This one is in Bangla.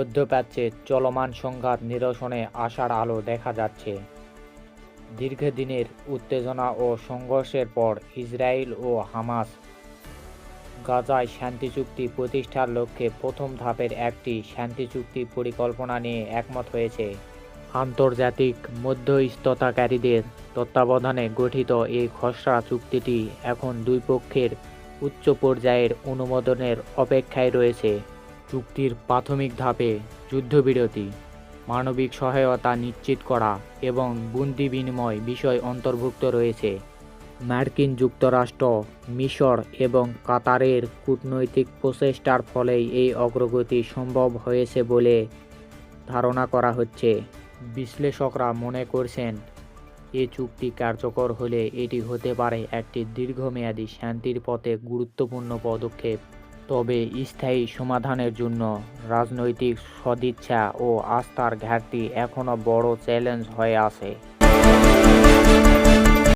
মধ্যপ্রাচ্যে চলমান সংঘাত নিরসনে আশার আলো দেখা যাচ্ছে। দীর্ঘদিনের উত্তেজনা ও সংঘর্ষের পর ইসরায়েল ও হামাস গাজায় শান্তি চুক্তি প্রতিষ্ঠার লক্ষ্যে প্রথম ধাপের একটি শান্তি চুক্তি পরিকল্পনা নিয়ে একমত হয়েছে। আন্তর্জাতিক মধ্যস্থতাকারীদের তত্ত্বাবধানে গঠিত এই খসড়া চুক্তিটি এখন দুই পক্ষের উচ্চ পর্যায়ের অনুমোদনের অপেক্ষায় রয়েছে। চুক্তির প্রাথমিক ধাপে যুদ্ধবিরতি, মানবিক সহায়তা নিশ্চিত করা এবং বন্দি বিনিময় বিষয় অন্তর্ভুক্ত রয়েছে। মার্কিন যুক্তরাষ্ট্র, মিশর এবং কাতারের কূটনৈতিক প্রচেষ্টার ফলেই এই অগ্রগতি সম্ভব হয়েছে বলে ধারণা করা হচ্ছে। বিশ্লেষকরা মনে করছেন, এ চুক্তি কার্যকর হলে এটি হতে পারে একটি দীর্ঘমেয়াদী শান্তির পথে গুরুত্বপূর্ণ পদক্ষেপ। তবে স্থায়ী সমাধানের জন্য রাজনৈতিক সদিচ্ছা ও আস্থার ঘাটতি এখনও বড় চ্যালেঞ্জ হয়ে আছে।